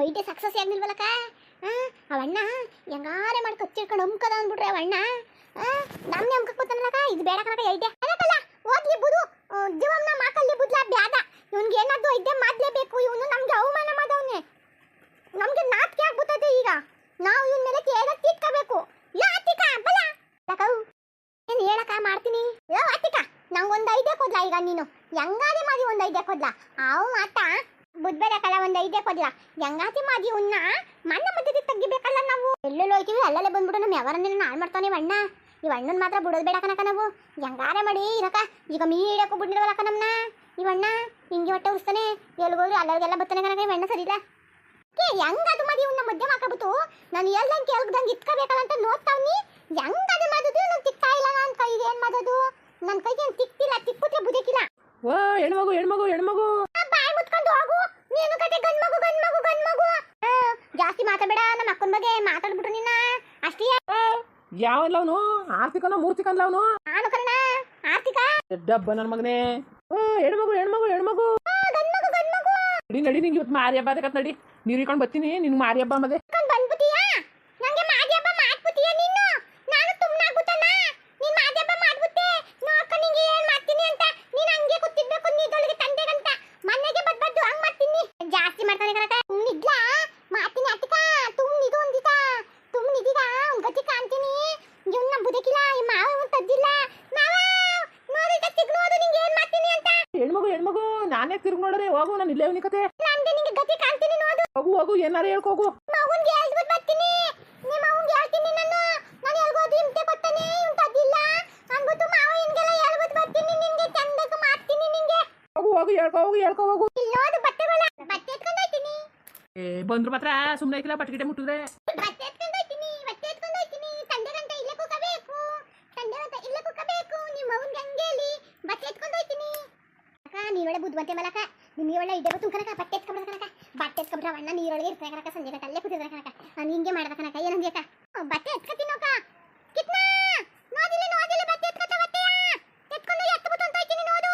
ನಮ್ಮ ಐಟೆ ಸಕ್ಸಸ್ ಆಗ್ನಿಲ್ವಲ್ಲಕ್ಕ ಹಾ ಅವಣ್ಣ ಹೆಂಗಾರೆ ಮಾಡಿ ಕಚ್ಚಿಡ್ಕೊಂಡು ಅಮ್ಕದ ಅಂದ್ಬಿಟ್ರೆ ಅವಣ್ಣ ಆ? ನಮ್ಮ ಅಮ್ಕಕ್ ಬರ್ತಾನಲ್ಲಕ್ಕ ಇದು ಬೇಡ ಕಣಕ ಐಟೆ ಅದಕ್ಕಲ್ಲ, ಓದ್ಲಿ ಬುದು. ಜೀವನ ಮಾಕಲ್ಲಿ ಬುದ್ಲ ಬ್ಯಾದ ಇವನ್ಗೆ ಏನಾದ್ರು ಐತೆ ಮಾಡ್ಲೇಬೇಕು. ಇವನು ನಮ್ಗೆ ಅವಮಾನ ಮಾಡವನೆ. ನಮ್ಗೆ ನಾಚಿಕೆ ಆಗ್ಬಿಟ್ಟದೆ ಈಗ. ನಾವು ಇವನ್ ಮೇಲೆ ಕೇಳ ತಿಟ್ಕೋಬೇಕು ಯಾ, ಅತ್ತಿಕ, ಬಲ. ಲಕವ್ ಏನು ಹೇಳಕ ಮಾಡ್ತೀನಿ? ಯೋ, ಅತ್ತಿಕ, ನಂಗೊಂದು ಐದೇ ಕೊಡ್ಲ ಈಗ ನೀನು? ಹೆಂಗಾದ್ರೆ ಮಾಡಿ ಒಂದು ಐದೇ ಕೊಡ್ಲ? ಅವು ಮಾತ? ಬುದ್ಬೇಡಕ್ಕಲ್ಲ ಒಂದು ಐದೇ ಕೊಡ್ಲ? ಹೆಂಗಾತಿ ಮಾದಿ ಉನ್ನ ಮಣ್ಣ ಮಧ್ಯದ ತೆಗಿಬೇಕಲ್ಲ ನಾವು? ಎಲ್ಲೆಲ್ಲೋ ಹೋಯ್ತೀವಿ, ಅಲ್ಲಲ್ಲೇ ಬಂದ್ಬಿಟ್ಟು ನಮ್ಮ ಯಾವರನ್ನೆಲ್ಲ ಹಾಳು ಮಾಡ್ತಾನೆ ಅಣ್ಣ? ಇವ್ ಅಣ್ಣನ ಮಾತ್ರ ಬಿಡೋದು ಬೇಡ ನಾವು. ಹೆಂಗಾರೆ ಮಾಡಿ ಇರಕ ಈಗ ಮೀ ಹಿಡಿಯಕ್ಕೂ ಬಿಡ್ಲಿವಲ್ಲಕ ನಮ್ಮನ್ನ ಇವಣ್ಣ ಹಿಂಗೆ ಹೊಟ್ಟೆ ಉರಿಸ್ತಾನೆ ಎಲ್ಗೋದ್ರು ಅಲ್ಲರಿಗೆಲ್ಲ ಬರ್ತಾನೆ ಕನಕ ಇವಣ್ಣ ಸರಿ ಇಲ್ಲ ಕೇ ಹೆಂಗದು ಮದಿ ಉನ್ನ ಮಧ್ಯ ಮಾಕಬಿಟ್ಟು ನಾನು ಎಲ್ಲಂಗೆ ಕೇಳ್ದಂಗೆ ಇಟ್ಕೋಬೇಕಲ್ಲ ಅಂತ ನೋಡ್ತಾವ್ನಿ ಹೆಂಗದು ಮದುದು ನಾನು ತಿಕ್ತಾ ಇಲ್ಲ ನನ್ನ ಕೈಗೆ, ಏನ್ ಮಾಡೋದು ನನ್ನ ಕೈಗೆ ಏನ್ ತಿಕ್ತಿಲ್ಲ ತಿಕ್ಕುತ್ತೆ ಬುದಕಿಲ್ಲ ಓ ಹೆಣ್ಮಗು ಹೆಣ್ಮಗು ಹೆಣ್ಮಗು ಬಾಯ್ ಮುಚ್ಕೊಂಡು ಹೋಗು ನೀನು ಕತೆ ಗಂಡ್ ಮಗು ಗಂಡ್ ಮಗು ಗಂಡ್ ಮಗು ಆ, ಜಾಸ್ತಿ ಮಾತಾಡಬೇಡ ನಮ್ಮ ಅಕ್ಕನ ಬಗ್ಗೆ ಮಾತಾಡ್ಬಿಟ್ರು ನಿನ್ನ? ಅಷ್ಟೇ ಯಾವನ್ಲವನು ಆರ್ತಿಕನ ಮೂರ್ತಿಕನ್ಲವನು ನಾನು ಕರ್ಣ ಆರ್ತಿಕ? ಡಬ್ಬ ನನ್ನ ಮಗನೇ. ಓ ಹೆಣ್ಮಗು ಹೆಣ್ಮಗು ಹೆಣ್ಮಗು. ನಡಿ ನಡಿ ನಿಂಗೆ ಇವತ್ತು ಮಾರಿ ಹಬ್ಬ ಅದಕ್ಕೆ ನಡಿ. ನೀರು ಇಕೊಂಡು ಬರ್ತೀನಿ ನಿನ್ ಮಾರಿ ಹಬ್ಬ ಮದೆ ಕರ್ಕೊಂಡ್ ಬಂದ್ಬಿಟ್ಟಿಯಾ ನಂಗೆ ಮಾದಿ ಹಬ್ಬ ಮಾಡ್ಬಿಟ್ಟಿಯಾ ನೀನು ನಾನು ಸುಮ್ಮನಾಗ್ಬಿಟ್ಟಲ್ಲ ನೀನ್ ಮಾದಿ ಹಬ್ಬ ಮಾಡ್ಬಿಟ್ಟೆ ನೋಡ್ಕ ನಿಂಗೆ ಏನ್ ಮಾಡ್ತೀನಿ ಅಂತ ನೀನ್ ಹಂಗೆ ಕೂತಿರ್ಬೇಕು ನೀದೊಳಗೆ ತಂದೆಗಂತ ಮನೆಗೆ ಬದ್ಬದ್ದು ಹಂಗ್ ಮಾಡ್ತೀನಿ ಜಾಸ್ತಿ ಮಾಡ್ತಾನೆ ಕಣಕ ನಿದ್ಲಾ ಮಾಡ್ತೀನಿ ಅತ್ತಿಕ ತುಮ್ ನಿದು ಒಂದಿತ ತುಮ್ ನಿದಿಗ ಗತಿ ಕಾಣ್ತೀನಿ ಇವ್ನ ಬುದಕಿಲ್ಲ ಈ ಮಾವ ಇವ್ನ್ ತದ್ದಿಲ್ಲ ಮಾವ ನೋಡಿದ ಸಿಗ್ನೋದು ನಿಂಗೆ ಏನ್ ಮಾಡ್ತೀನಿ ಅಂತ ಹೆಣ್ಮಗು ನಾನೇ ತಿರುಗಿ ನೋಡ್ರಿ ಹೋಗು ನಾನು ಇಲ್ಲೇ ಅವನಿ ಕತೆ. ನಂಗೆ ನಿಂಗೆ ಗತಿ ಕಾಣ್ತೀನಿ ನೋಡು. ಹೋಗು ಹೋಗು ಏನಾರ ಹೇಳ್ಕೋಗು ಮಗುನ್ಗೆ ಹೇಳ್ಬಿಟ್ಟು ಬರ್ತೀನಿ. ನಿಮ್ಮ ಮಗುನ್ಗೆ ಹೇಳ್ತೀನಿ ನಾನು. ನಾನು ಎಲ್ಗೋದಿ ಇಂತೆ ಕೊಡ್ತಾನೆ ಇವ್ನ್ ತದ್ದಿಲ್ಲ ಅಂದ್ಬಿಟ್ಟು ಮಾವ ಹಿಂಗೆಲ್ಲ ಹೇಳ್ಬಿಟ್ಟು ಬರ್ತೀನಿ ನಿಂಗೆ ಚಂದಕ್ಕೆ ಮಾಡ್ತೀನಿ ನಿಂಗೆ ಹೋಗು ಹೋಗು ಹೇಳ್ಕೊ ಹೋಗು ಹೇಳ್ಕೋ ಹೋಗು. ಇಲ್ಲೋದು ಬಟ್ಟೆಗಳ ಬಟ್ಟೆ ಎತ್ಕೊಂಡು ಏ ಬಂದ್ರು ಮಾತ್ರ ಸುಮ್ಮನೆ ಐತಿಲ್ಲ ಪಟ್ಕಿಟೆ ಮುಟ್ಟಿದ್ರೆ ಬಟ್ಟೆ ಎತ್ಕೊಂಡು ಹೋಯ್ತೀನಿ ಬಟ್ಟೆ ಎತ್ಕೊಂಡು ಹೋಯ್ತೀನಿ ತಂದೆ ಗಂಟ ಇಲ್ಲೇ ಕುಕ್ಕಬೇಕು ತಂದೆ ಗಂಟ ಇಲ್ಲೇ ಕುಕ್ಕಬೇಕು ನಿಮ್ಮ ಮಗುನ್ಗೆ ಹಂಗೆ ಹೇಳಿ ಬಟ್ಟೆ ಎತ್ಕೊಂಡು ಹೋಯ್ತೀನಿ ಅಕ್ಕ ನೀರೊಳೆ ಬುದ್ಧಿವಂತೆ ಮಲಕ. ನಿಮಗೆ ಒಳ್ಳೆ ಇದೆ ಬತ್ತು ಕನಕ ಬಟ್ಟೆ ಎತ್ಕೊಂಡ್ರೆ ಕನಕ. ಬಟ್ಟೆ ಎತ್ಕೊಂಡ್ರೆ ಅಣ್ಣ ನೀರೊಳಗೆ ಇರ್ತಾರೆ ಕನಕ ಸಂಜೆ ಗಂಟ ಅಲ್ಲೇ ಕೂತಿದ್ರೆ ಕನಕ. ನಾನು ಹಿಂಗೆ ಮಾಡ್ದ ಕನಕ ಏನಂದಿ ಅಕ್ಕ ಹ್ಮ್, ಬಟ್ಟೆ ಎತ್ಕತೀನಿ ನೋಕ ಕಿತ್ನಾ! ನೋದಿಲ್ಲ ನೋದಿಲ್ಲ ಬಟ್ಟೆ ಎತ್ಕೊತ ಬಟ್ಟೆಯ. ಎತ್ಕೊಂಡು ಎತ್ಬಿಟ್ಟು ಅಂತ ಹೋಯ್ತೀನಿ ನೋಡು.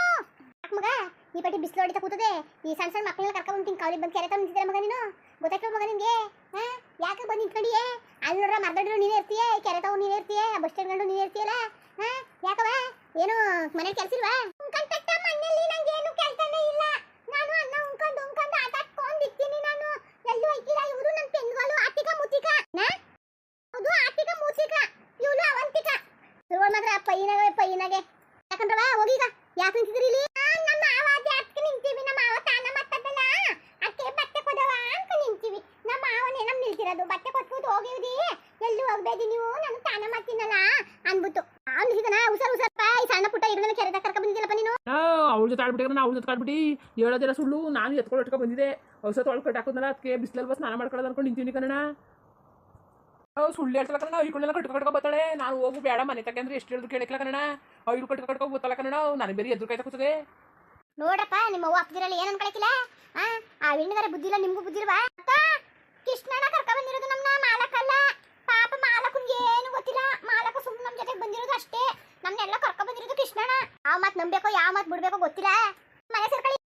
ಯಾಕ್ ಮಗ? ಈ ಪಟ್ಟಿ ಬಿಸಿಲು ಹೊಡಿತಾ ಕೂತದೆ. ಈ ಸಣ್ಣ ಸಣ್ಣ ಮಕ್ಕಳನ್ನ ಕರ್ಕೊಂಡು ಬಂತೀನಿ ಕಾವಲಿ ಬಂದು ಕೆರೆ ನಿಂತಿದ್ರೆ ಮಗ ನೀನು? ಗೊತ್ತಾಯ್ತು ಮಗ ನಿನ್ಗೆ? ಹಾ? ಯಾಕೆ ಬಂದು ನಿಂತ್ಕೊಂಡಿಯೇ? ಅಲ್ಲಿ ನೋಡ್ರ ಮರ್ದಡ್ರು ನೀನೇ ಇರ್ತೀಯ? ಕೆರೆ ತಗೊಂಡು ನೀನೇ ಇರ್ತೀಯ? ಬಸ್ ಸ್ಟ್ಯಾಂಡ್ ಗಂಡು ನೀನೇ ಇರ್ತೀಯಲ್ಲ? ಹಾ? ಯಾಕವ ಏನು ಮನೇಲಿ ಕೆಲ್ಸ ಇಲ್ವಾ ಉಂಕಂತಟ್ಟ ಮನೇಲಿ ನಂಗೆ ಏನು ಕೆಲಸನೇ ಇಲ್ಲ ನಾನು ಅನ್ನ ಉಂಕೊಂಡು ಉಂಕೊಂಡು ಆಟ ಆಡ್ಕೊಂಡಿರ್ತೀನಿ ನಾನು ಎಲ್ಲೂ ಐಕಿಲ್ಲ ಇವರು ನನ್ನ ಪೆನ್ಗಳು ಆತಿಕ ಮುತಿಕ ನಾ ಹೌದು ಆತಿಕ ಮುತಿಕ ಇವಳು ಅವಂತಿಕ ಸುರುವಳ ಮಾತ್ರ ಪೈನಾಗೆ ಯಾಕಂದ್ರವ ಹೋಗೀಗ. ಯಾಕೆ ನಿಂತಿದ್ರಿ ಇಲ್ಲಿ? ನಮ್ಮ ಮಾವ ಜಾಸ್ತಿ ನಿಂತೀವಿ. ನಮ್ಮ ಮಾವ ತಾನ ಮತ್ತದಲ್ಲ ಅದಕ್ಕೆ ಬಟ್ಟೆ ಕೊಡವ ಅಂತ ನಿಂತೀವಿ. ನಮ್ಮ ಮಾವನೇ ನಮ್ ನಿಲ್ತಿರೋದು ಬಟ್ಟೆ ಕೊಟ್ಬಿಟ್ಟು ಹೋಗಿವ್ರಿ. ಎಲ್ಲೂ ಹೋಗ್ಬೇಡಿ ನೀವು? ನಾನು ತಾನ ಮಾಡ್ತೀನಲ್ಲ ಅನ್ಬಿಟ್ಟು ಅವ್ನು ನಿಲ್ಸಿದನ? ಉಸರ್ ಉಸರ್ಪ ಈ ಸಣ್ಣ ಪುಟ್ಟ ಇಡನ ಕೆರೆದ ಕರ್ಕ ಬಂದಿದ್ದಿಲ್ಲಪ್ಪ ನೀನು? ಅವಳ ಜೊತೆ ಆಡ್ಬಿಟ್ಟಿದ್ರೆ ಅವಳ ಜೊತೆ ಆಡ್ಬಿಟ್ಟು ಹೇಳೋದಿಲ್ಲ ಸುಳ್ಳು. ನಾನು ಎತ್ಕೊಂಡು ಇಟ್ಕೊಂಡು ಬಂದಿದ್ದೆ ಹೊಸ ತೊಳ್ಕೊಂಡು ಹಾಕೋದಲ್ಲ ಅದಕ್ಕೆ ಬಿಸಿಲಲ್ಲಿ ಬಸ್ ಸ್ನಾನ ಮಾಡ್ಕೊಳ್ಳೋದು ಅನ್ಕೊಂಡು ನಿಂತೀನಿ ಕಣ ಅವ್ ಸುಳ್ಳು ಹೇಳ್ತಲ್ಲ ಕಣ ಇಟ್ಕೊಂಡೆಲ್ಲ ಕಟ್ಕೊ ಕಟ್ಕೊ ಬರ್ತಾಳೆ ನಾನು ಹೋಗು, ಬೇಡ, ಮನೆ ತಕ್ಕೆ ಅಂದ್ರೆ ಎಷ್ಟು ಹೇಳಿದ್ರು ಕೇಳಿಕ್ಲ ಕಣ ಐದು ಕಟ್ಕೊ ಕಟ್ಕೊ ಗೊತ್ತಲ್ಲ ಕಣ ನನಗೆ ಬೇರೆ ಎದುರು ಕಾಯ್ತಾ ಕೂತದೆ ನೋಡಪ್ಪ, ನಿಮ್ಮ ಅವ್ವ ಅಪ್ಪದಿರಲ್ಲ ಏನ್ ಅನ್ಕೊಳಕಿಲ್ಲ? ಆ ಹೆಣ್ಣಿಗಾರೆ ಬುದ್ಧಿ ಇಲ್ಲ, ನಿಮ್ಗೂ ಬುದ್ಧಿ ಇಲ್ವಾ? ಕೃಷ್ಣಣ್ಣ ಕರ್ಕ ಬಂದಿರೋದು ನಮ್ಮ ಮಾಲಕಲ್ಲ. ಪಾಪ ಮಾಲಕನ್ಗೆ ಏನು ಗೊತ್ತಿಲ್ಲ. ಮಾಲಕ ಸುಮ್ಮನೆ ನಮ್ಮ ಜೊತೆಗೆ ಬಂದಿರೋದು ಅಷ್ಟೇ. ನಮ್ನೆಲ್ಲ ಕರ್ಕ ಬಂದಿರೋದು ಕೃಷ್ಣನ. ಆ ಮಾತ್ ನಂಬೇಕೋ ಯಾವ ಮಾತ್ ಬಿಡ್ಬೇಕೋ ಗೊತ್ತಿಲ್ಲ. ಮನೆ ಸೇರ್ಕೊಳ್ಳಿ.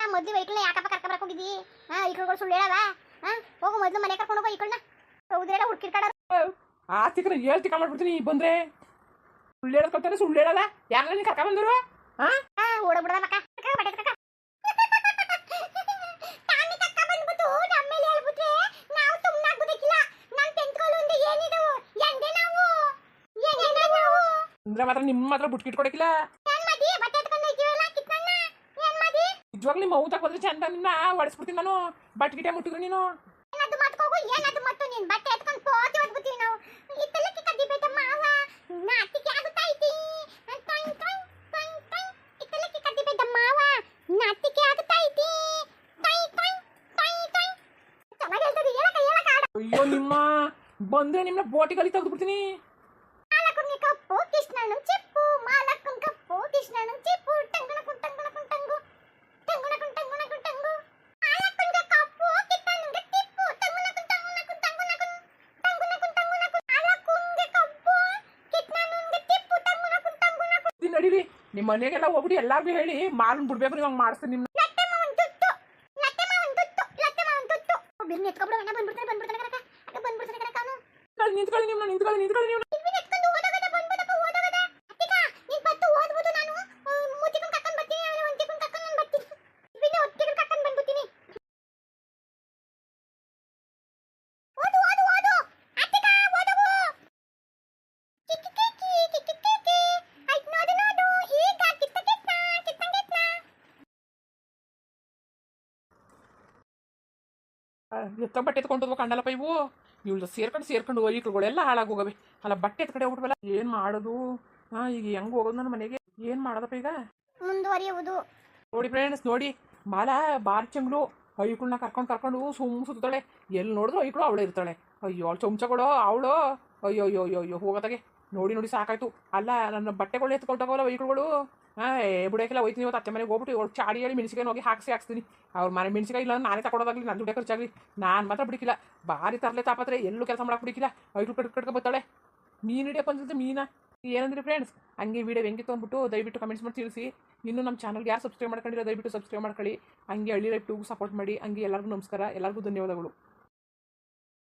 ಮೊದ್ಲು ವೈಕಲ್ನ ಯಾಕಪ್ಪ ಕರ್ಕ ಬರಕ್ ಹೋಗಿದ್ದಿ ಹಾ ಈಕಳುಗಳು ಸುಳ್ಳು ಹೇಳವ ಹಾ ಹೋಗು, ಮೊದ್ಲು ಮನೆ ಕರ್ಕೊಂಡು ಹೋಗೋ ಈಕಳನ್ನ ಹೌದ್ರೆಲ್ಲ ಹುಡ್ಕಿರ್ಕಾಡ ಆತಿಕ್ರ ಹೇಳ್ತಿ ಮಾಡ್ಬಿಡ್ತೀನಿ ಬಂದ್ರೆ. ಸುಳ್ಳು ಹೇಳೋದ್ ಕಲ್ತಾರೆ ಸುಳ್ಳು ಹೇಳಲ್ಲ. ಯಾರಲ್ಲ ನೀನು ಕರ್ಕ ಬಂದರು? ಹಾ ಓಡಬಿಡದ ಮಕ್ಕ. ಅಂದ್ರೆ ಮಾತ್ರ ನಿಮ್ಮ ಮಾತ್ರ ಬುಟ್ಕಿಟ್ ಕೊಡಕಿಲ್ಲ? ನಿಜವಾಗ್ಲೂ ನಿಮ್ಮ ಮೌ ಬಂದ್ರೆ ಚಂದ ನಿನ್ನ ಹೊಡೆಸ್ಬಿಡ್ತೀನಿ ನಾನು. ಬಟ್ಗಿಟೆ ಮುಟ್ಟಿದ್ರು ನೀನು. ಅಯ್ಯೋ ನಿಮ್ಮ ಬಂದ್ರೆ ನಿಮ್ಮನ್ನ ಬೋಟಿಗಲ್ಲಿ ತೆಗೆದ್ಬಿಡ್ತೀನಿ ಮಾಲಕುಂಗೆ ಕಪ್ಪು ಕೃಷ್ಣನು ಚಿಪ್ಪು ಮಾಲಕುನ್ ಕಪ್ಪು ಕೃಷ್ಣನು ಚಿಪ್ಪು ಟಂಗುಣಕು ಟಂಗುಣಕು ಟಂಗು ಟಂಗುಣಕು ಟಂಗುಣಕು ಟಂಗು ಮಾಲಕುಂಗೆ ಕಪ್ಪು ಕಿತ್ತನುಂಗೆ ಚಿಪ್ಪು ಟಂಗುಣಕು ಟಂಗುಣಕು ಟಂಗುಣಕು ಟಂಗುಣಕು ಟಂಗುಣಕು ಮಾಲಕುಂಗೆ ಕಪ್ಪು ಕಿತ್ತನುಂಗೆ ಚಿಪ್ಪು ಟಂಗುಣಕು ಟಂಗುಣಕು ಇದು ನಡೀರಿ ನಿಮ್ಮ ಮನೆಗೆಲ್ಲ ಹೋಗ್ಬಿಟ್ಟು ಎಲ್ಲಾರ್ಗೂ ಹೇಳಿ ಮಾರನ್ ಬಿಡ್ಬೇಕು ನೀವು ಹಂಗೆ ಮಾಡಿಸ್ತೀನಿ ನಿಮ್ನ ನಿಂತ್ಕೊಳ್ಳಿ ನಿಮ್ಮ ನಿಂತ್ಕೊಳ್ಳಿ ನಿಂತ್ಕೊಳ್ಳಿ ಇವ್ನ ಎತ್ಕೊಂಡು ಓಡೋಗದ ಬಂದ್ಬಿಡಪ್ಪ ಓಡೋಗದ ಅತ್ತಿಕ ನೀನ್ ಬತ್ತು ಓದ್ಬಿಟ್ಟು ನಾನು ಮುತ್ತಿಕೊಂಡು ಕರ್ಕೊಂಡು ಬರ್ತೀನಿ ಆಮೇಲೆ ಒಂತಿಕೊಂಡು ಕರ್ಕೊಂಡು ನಾನು ಬರ್ತೀನಿ ಇವ್ನ ಒತ್ತಿಕೊಂಡು ಕರ್ಕೊಂಡು ಬಂದ್ಬಿಡ್ತೀನಿ ಓದು ಓದು ಓದು ಅತ್ತಿಕ ಓದವು ಕಿಕ್ಕಿ ಕಿಕ್ಕಿ ಕಿಕ್ಕಿ ಕಿಕ್ಕಿ ಆಯ್ತು ನೋಡು ನೋಡು ಈಗ ಕಿತ್ತ ಕಿತ್ತ ಕಿತ್ತ ಕಿತ್ತ ಎತ್ತ ಬಟ್ಟೆ ಎತ್ಕೊಂಡು ಕಂಡಲ್ಲಪ್ಪ ಇವು. ಇವಳು ಸೇರ್ಕೊಂಡು ಸೇರ್ಕೊಂಡು ಈಕಳುಗಳೆಲ್ಲ ಹಾಳಾಗೋಗವೆ. ಅಲ್ಲ ಬಟ್ಟೆ ಎತ್ಕಡೆ ಹೋಗ್ಬಿಟ್ವಲ್ಲ ಏನು ಮಾಡೋದು? ಹಾಂ ಈಗ ಹೆಂಗೆ ಹೋಗೋದು ನನ್ನ ಮನೆಗೆ? ಏನು ಮಾಡೋದಪ್ಪ ಈಗ? ಮುಂದುವರಿಯುವುದು. ನೋಡಿ ಫ್ರೆಂಡ್ಸ್ ನೋಡಿ. ಬಾಲ ಬಾರ್ ಚಂಗ್ಳು ಐಕ್ಳನ್ನ ಕರ್ಕೊಂಡು ಕರ್ಕೊಂಡು ಸುಮ್ಮ ಸುತ್ತಾಳೆ. ಎಲ್ಲಿ ನೋಡಿದ್ರು ಐಕ್ಳು ಅವಳೇ ಇರ್ತಾಳೆ. ಅಯ್ಯೋ ಅವಳು ಚಮಚಗಳು ಅವಳು. ಅಯ್ಯೋ ಅಯ್ಯೋ ಅಯ್ಯೋ ಅಯ್ಯೋ ಹೋಗತ್ತಾಗೆ ನೋಡಿ ನೋಡಿ ಸಾಕಾಯ್ತು. ಅಲ್ಲ, ನನ್ನ ಬಟ್ಟೆಗಳು ಎತ್ಕೊಳ್ತಾವಲ್ಲ ಐಕಳುಗಳು ಹಾಂ ಬುಡಕ್ಕೆಲ್ಲ ಹೋಯ್ತೀನಿ ಇವತ್ತು ಅತ್ತೆ ಮನೆಗೆ ಹೋಗ್ಬಿಟ್ಟು ಅವ್ಳು ಚಾಡಿ ಹೇಳಿ ಮೆಣಸಿಕಾಯಿ ಹೋಗಿ ಹಾಕ್ಸಿ ಹಾಕ್ಸ್ತೀನಿ. ಅವ್ರ ಮನೆ ಮೆಣಸಿಕಾಯಿ ಇಲ್ಲ ನಾನೇ ತಗೊಳೋದಾಗಲಿ ನನ್ನ ದುಡ್ಡೆ ಖರ್ಚಾಗಲಿ. ನಾನು ಮಾತ್ರ ಬಿಡಿಕಿಲ್ಲ. ಭಾರಿ ತರಲೆ ತಾಪತ್ರೆ, ಎಲ್ಲೂ ಕೆಲಸ ಮಾಡಕ್ಕೆ ಬಿಡಿಕಿಲ್ಲ. ಐದು ಕಟ್, ಕಟ್ಕೊ ಬರ್ತಾಳೆ. ಮೀನು ಹಿಡಿಯಕ್ಕೆ ಬಂದಿದ್ದೆ ಮೀನ? ಏನಂದ್ರೆ ಫ್ರೆಂಡ್ಸ್ ಹಂಗೆ ವಿಡಿಯೋ ಹೆಂಗಿತ್ತು ಅಂದ್ಬಿಟ್ಟು ದಯವಿಟ್ಟು ಕಮೆಂಟ್ಸ್ ಮಾಡಿ ತಿಳಿಸಿ. ಇನ್ನು ನಮ್ಮ ಚಾನಲ್ಗೆ ಯಾರು ಸಬ್ಸ್ಕ್ರೈಬ್ ಮಾಡ್ಕೊಂಡಿರೋ ದಯವಿಟ್ಟು ಸಬ್ಸ್ಕ್ರೈಬ್ ಮಾಡ್ಕೊಳ್ಳಿ. ಹಂಗೆ ಹಳ್ಳಿ ಲೈಫ್ ಟೂ ಸಪೋರ್ಟ್ ಮಾಡಿ. ಹಂಗೆ ಎಲ್ಲರಿಗೂ ನಮಸ್ಕಾರ. ಎಲ್ಲರಿಗೂ ಧನ್ಯವಾದಗಳು.